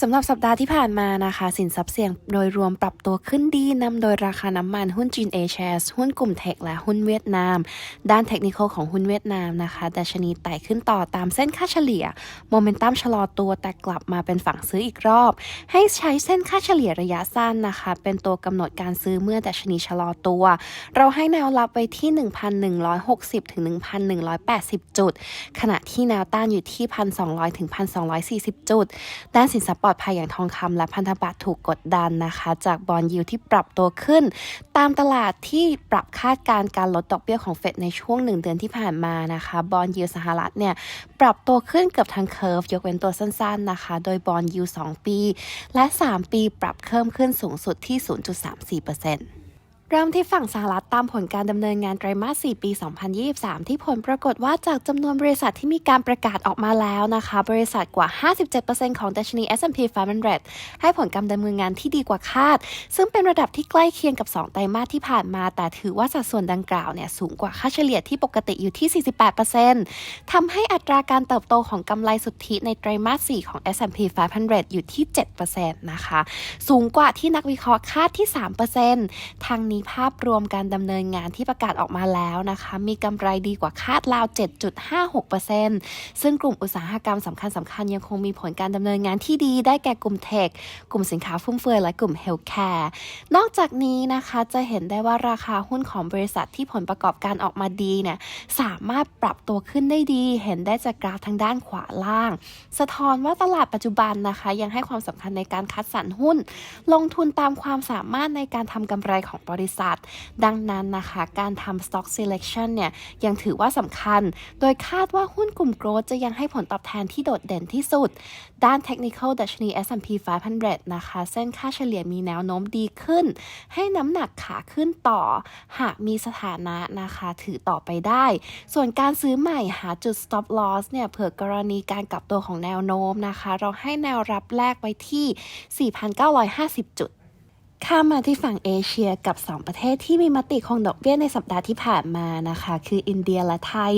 สำหรับสัปดาห์ที่ผ่านมานะคะ สินทรัพย์เสี่ยงโดยรวมปรับตัวขึ้นดีนำโดยราคาน้ำมันหุ้นจีนเอชสหุ้นกลุ่มเทคและหุ้นเวียดนาม ด้านเทคนิคของหุ้นเวียดนามนะคะดัชนีไต่ขึ้นต่อตามเส้นค่าเฉลี่ยโมเมนตัมชะลอตัวแต่กลับมาเป็นฝั่งซื้ออีกรอบ ให้ใช้เส้นค่าเฉลี่ยระยะสั้นนะคะ เป็นตัวกำหนดการซื้อเมื่อดัชนีชะลอตัว เราให้แนวรับไว้ที่ 1,160ถึง1,180 จุด ขณะที่แนวต้านอยู่ที่ 1,200ถึง1,240 จุดด้านสินทรัพย์ปลอดภัยอย่างทองคำและพันธบัตรถูกกดดันนะคะ จากบอลยิวที่ปรับตัวขึ้น ตามตลาดที่ปรับคาดการณ์การลดดอกเบี้ยของเฟดในช่วงหนึ่งเดือนที่ผ่านมานะคะบอลยิวสหรัฐเนี่ยปรับตัวขึ้นเกือบทั้งเคอร์ฟยกเว้นตัวสั้นๆนะคะ โดยบอลยิว2ปี และ 3 ปีปรับเพิ่มขึ้นสูงสุดที่ 0.34%เริ่ เริ่มที่ฝั่งสหรัฐตามผลการดำเนินงานไตรมาส 4 ปี 2023 ที่ผลปรากฏว่าจากจำนวนบริษัทที่มีการประกาศออกมาแล้วนะคะ บริษัทกว่า 57%ของดัชนี S&P 500 ให้ผลการดำเนินงานที่ดีกว่าคาด ซึ่งเป็นระดับที่ใกล้เคียงกับ 2 ไตรมาสที่ผ่านมา แต่ถือว่าสัดส่วนดังกล่าวเนี่ยสูงกว่าค่าเฉลี่ยที่ปกติอยู่ที่ 48%ทำให้อัตราการเติบโตของกำไรสุทธิในไตรมาส 4 ของ S&P 500 อยู่ที่ 7%นะคะ สูงกว่าที่นักวิเคราะห์คาดที่ 3%ทางนี้ภาพรวมการดำเนินงานที่ประกาศออกมาแล้วนะคะ มีกำไรดีกว่าคาดราว 7.56%ซึ่งกลุ่มอุตสาหกรรมสำคัญสำคัญยังคงมีผลการดำเนินงานที่ดีได้แก่กลุ่มเทค กลุ่มสินค้าฟุ่มเฟือยและกลุ่มเฮลท์แคร์นอกจากนี้นะคะจะเห็นได้ว่าราคาหุ้นของบริษัทที่ผลประกอบการออกมาดีเนี่ยสามารถปรับตัวขึ้นได้ดี เห็นได้จากกราฟทางด้านขวาล่าง สะท้อนว่าตลาดปัจจุบันนะคะ ยังให้ความสำคัญในการคัดสรรหุ้น ลงทุนตามความสามารถในการทำกำไรของบริษัท ดังนั้นนะคะ การทำ stock selection เนี่ยยังถือว่าสำคัญ โดยคาดว่าหุ้นกลุ่ม growth จะยังให้ผลตอบแทนที่โดดเด่นที่สุด ด้าน technical ดัชนี S&P 500 นะคะ เส้นค่าเฉลี่ยมีแนวโน้มดีขึ้น ให้น้ำหนักขาขึ้นต่อ หากมีสถานะนะคะถือต่อไปได้ ส่วนการซื้อใหม่หาจุด stop loss เนี่ยเผื่อกรณีการกลับตัวของแนวโน้มนะคะ เราให้แนวรับแรกไว้ที่ 4,950 จุด ข้ามาที่ฝั่งเอเชียกับ 2 ประเทศที่มีมติคงดอกเบี้ยในสัปดาห์ที่ผ่านมานะคะ คืออินเดียและไทย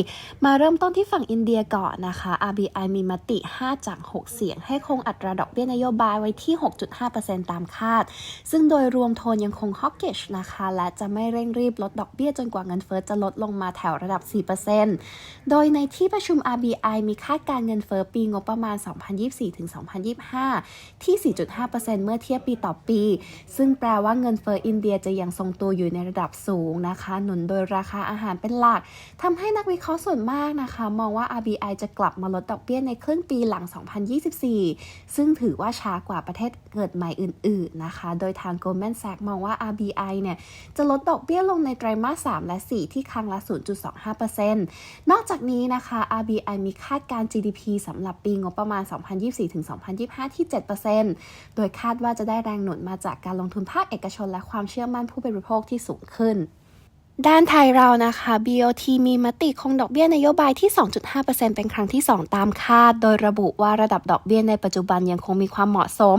มาเริ่มต้นที่ฝั่งอินเดียก่อนนะคะ RBI มีมติ 5 จาก 6 เสียง ให้คงอัตราดอกเบี้ยนโยบายไว้ที่ 6.5%ตามคาด ซึ่งโดยรวมโทนยังคงฮอกเกชนะคะ และจะไม่เร่งรีบลดดอกเบี้ยจนกว่าเงินเฟ้อจะลดลงมาแถวระดับ 4%โดยในที่ประชุม RBI มีคาดการเงินเฟ้อปีงบประมาณ 2024-2025 ที่ 4.5%เมื่อเทียบปีต่อปี ซึ่งแปลว่าเงินเฟ้ออินเดียจะยังทรงตัวอยู่ในระดับสูงนะคะ หนุนโดยราคาอาหารเป็นหลักทำให้นักวิเคราะห์ส่วนมากนะคะ มองว่า RBI จะกลับมาลดดอกเบี้ยในครึ่งปีหลัง 2024 ซึ่งถือว่าช้ากว่าประเทศเกิดใหม่อื่น ๆนะคะ โดยทาง Goldman Sachs มองว่า RBI เนี่ยจะลดดอกเบี้ยลงในไตรมาส 3 และ 4 ที่ครั้งละ 0.25%นอกจากนี้นะคะ RBI มีคาดการ GDP สำหรับปีงบประมาณ 2024-2025 ที่ 7%โดยคาดว่าจะได้แรงหนุนมาจากการลงทุนภาคเอกชนและความเชื่อมั่นผู้บริโภคที่สูงขึ้น ด้านไทยเรานะคะ BOT มีมติคงดอกเบี้ยนโยบายที่ 2.5%เป็นครั้งที่ 2 ตามคาด โดยระบุว่าระดับดอกเบี้ยในปัจจุบันยังคงมีความเหมาะสม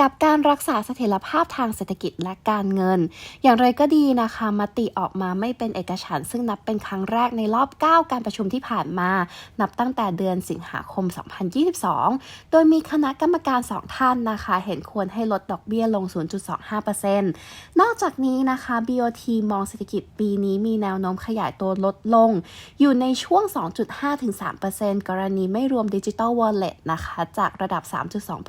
กับการรักษาเสถียรภาพทางเศรษฐกิจและการเงิน อย่างไรก็ดีนะคะ มติออกมาไม่เป็นเอกฉันท์ซึ่งนับเป็นครั้งแรกในรอบ 9 การประชุมที่ผ่านมา นับตั้งแต่เดือนสิงหาคม 2022 โดยมีคณะกรรมการ 2 ท่านนะคะ เห็นควรให้ลดดอกเบี้ยลง 0.25%นอกจากนี้นะคะ BOT มองเศรษฐกิจปีนี้มีแนวโน้มขยายตัวลดลง อยู่ในช่วง 2.5-3%กรณีไม่รวมดิจิตอลวอลเล็ตนะคะ จากระดับ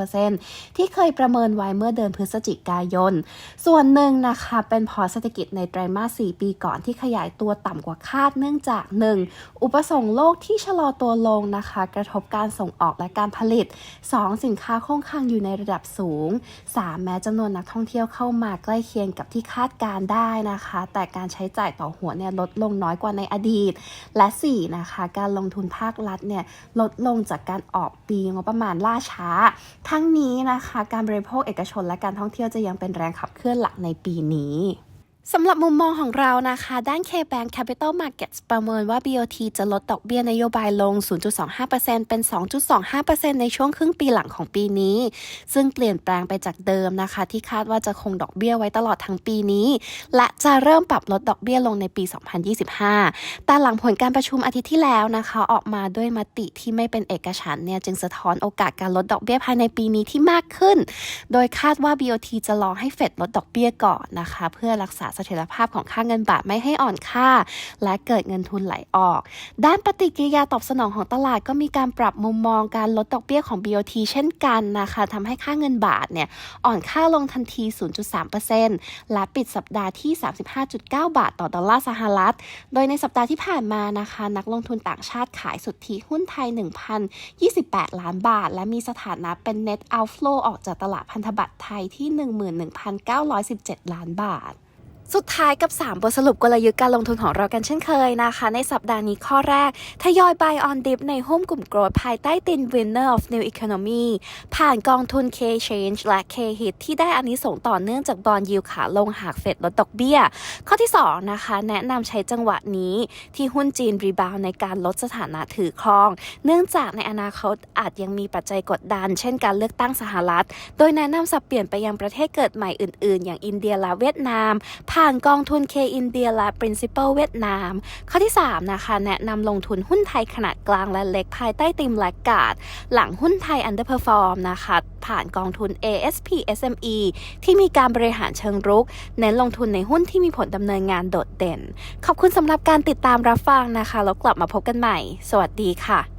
3.2%ที่เคยประเมินไว้เมื่อเดือนพฤศจิกายน ส่วนหนึ่งนะคะเป็นพอเศรษฐกิจในไตรมาส 4 ปีก่อนที่ขยายตัวต่ำกว่าคาดเนื่องจาก 1. อุปสงค์โลกที่ชะลอตัวลงนะคะ กระทบการส่งออกและการผลิต 2. สินค้าคงคลังอยู่ในระดับสูง 3. แม้จำนวนนักท่องเที่ยวเข้ามาใกล้เคียงกับที่คาดการได้นะคะ แต่การใช้จ่ายต่อหัวเนี่ยลดลงน้อยกว่าในอดีต และ 4. นะคะการลงทุนภาครัฐเนี่ยลดลงจากการออกปีงบประมาณล่าช้า ทั้งนี้นะคะการบริโภคเอกชนและการท่องเที่ยวจะยังเป็นแรงขับเคลื่อนหลักในปีนี้ สำหรับมุมมองของเรานะคะ ด้าน KBank Capital Markets ประเมินว่า BOT จะลดดอกเบี้ยนโยบายลง 0.25%เป็น 2.25%ในช่วงครึ่งปีหลังของปีนี้ ซึ่งเปลี่ยนแปลงไปจากเดิมนะคะ ที่คาดว่าจะคงดอกเบี้ยไว้ตลอดทั้งปีนี้ และจะเริ่มปรับลดดอกเบี้ยลงในปี 2025 แต่หลังผลการประชุมอาทิตย์ที่แล้วนะคะ ออกมาด้วยมติที่ไม่เป็นเอกฉันเนี่ยจึงสะท้อนโอกาสการลดดอกเบี้ยภายในปีนี้ที่มากขึ้น โดยคาดว่า BOT จะรอให้เฟดลดดอกเบี้ยก่อนนะคะ เพื่อรักษาเสถียรภาพของค่าเงินบาทไม่ให้อ่อนค่า และเกิดเงินทุนไหลออก ด้านปฏิกิริยาตอบสนองของตลาดก็มีการปรับมุมมองการลดดอกเบี้ยของ BOT เช่นกันนะคะทำให้ค่าเงินบาทเนี่ยอ่อนค่าลงทันที 0.3%และปิดสัปดาห์ที่ 35.9 บาทต่อดอลลาร์สหรัฐ โดยในสัปดาห์ที่ผ่านมานะคะ นักลงทุนต่างชาติขายสุทธิหุ้นไทย 1,028 ล้านบาท และมีสถานะเป็น net outflow ออกจากตลาดพันธบัตรไทยที่ 11,917 ล้านบาท สุดท้ายกับ 3 บทสรุปกลยุทธ์การลงทุนของเรากันเช่นเคยนะคะ ในสัปดาห์นี้ข้อแรก ทยอย buy on dip ในหุ้นกลุ่ม growth ภายใต้ติน winner of new economy ผ่านกองทุน K change และ K hit ที่ได้อานิสงส์ต่อเนื่องจากบอลยิวขาลงหากเฟดลดดอกเบี้ย ข้อที่ 2 นะคะ แนะนำใช้จังหวะนี้ที่หุ้นจีนรีบาวในการลดสถานะถือครอง เนื่องจากในอนาคตอาจยังมีปัจจัยกดดัน เช่นการเลือกตั้งสหรัฐ โดยแนะนำสับเปลี่ยนไปยังประเทศเกิดใหม่อื่น ๆ อย่างอินเดียและเวียดนามผ่านกองทุน K อินเดียและ Principal เวียดนาม ข้อที่ 3 นะคะ แนะนำลงทุนหุ้นไทยขนาดกลางและเล็กภายใต้ติมแลกกาด หลังหุ้นไทย underperform นะคะ ผ่านกองทุน ASP SME ที่มีการบริหารเชิงรุก เน้นลงทุนในหุ้นที่มีผลดำเนินงานโดดเด่น ขอบคุณสำหรับการติดตามรับฟังนะคะ แล้วกลับมาพบกันใหม่ สวัสดีค่ะ